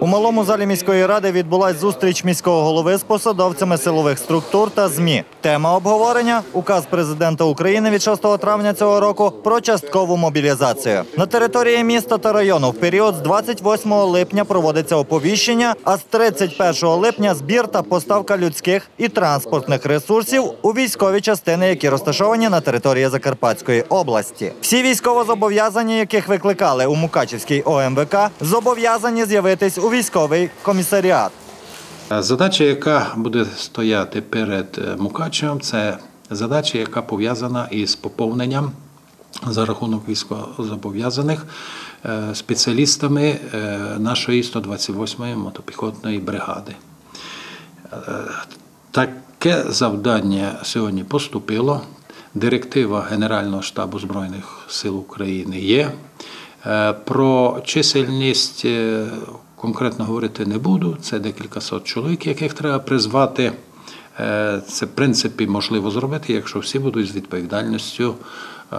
У малому залі міської ради відбулась зустріч міського голови з посадовцями силових структур та ЗМІ. Тема обговорення указ президента України від 6 травня цього року про часткову мобілізацію. На території міста та району в період з 28 липня проводиться оповіщення, а з 31 липня збір та поставка людських і транспортних ресурсів у військові частини, які розташовані на території Закарпатської області. Всі військовозобов'язані, яких викликали у Мукачівський ОМВК, зобов'язані з'явитись у військовий комісаріат. Задача, яка буде стояти перед е, Мукачевом, це задача, яка пов'язана із поповненням за рахунок військовозобов'язаних е, спеціалістами е, нашої 128-ї мотопіхотної бригади. Е, Таке завдання сьогодні поступило. Директива Генерального штабу Збройних сил України є. Е, Про чисельність е, конкретно говорити не буду. Це декілька сот чоловік, яких треба призвати. Е, Це, в принципі, можливо зробити, якщо всі будуть з відповідальністю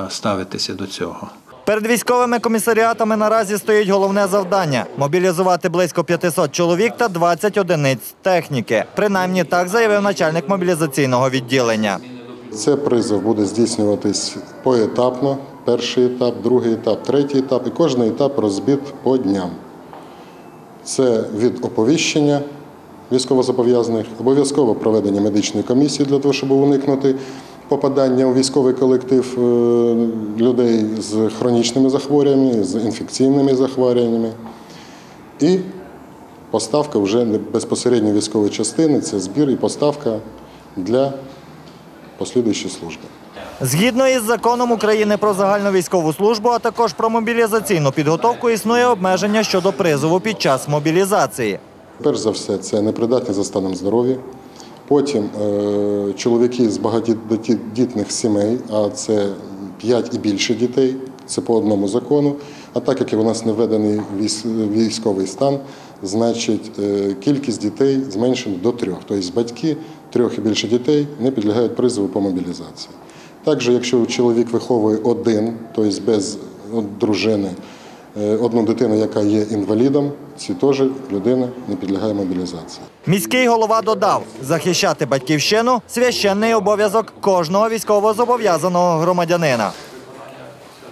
ставитися до цього. Перед військовими комісаріатами наразі стоїть головне завдання мобілізувати близько 500 чоловік та 20 одиниць техніки. Принаймні так заявив начальник мобілізаційного відділення. Це призов буде здійснюватись поетапно. Перший етап, другий етап, третій етап, і кожний етап розбит по дням. Це від оповіщення військовозобов'язаних, обов'язково проведення медичної комісії для того, щоб уникнути попадання у військовий колектив е, людей з хронічними захворюваннями, з інфекційними захворюваннями. І поставка вже безпосередньо військової частини це збір і поставка для послідуючої служби. Згідно із законом України про загальну військову службу, а також про мобілізаційну підготовку, існує обмеження щодо призову під час мобілізації. Перш за все, це непридатні за станом здоров'я. Потім е, чоловіки з багатодітних сімей, а це 5 і більше дітей, це по одному закону. А так як у нас не введений військовий стан, значить е, кількість дітей зменшена до трьох. Тобто батьки трьох і більше дітей не підлягають призову по мобілізації. Також, якщо чоловік виховує один, тобто без дружини, е, одну дитину, яка є інвалідом, ці теж людина не підлягає мобілізації. Міський голова додав, захищати батьківщину священний обов'язок кожного військовозобов'язаного громадянина.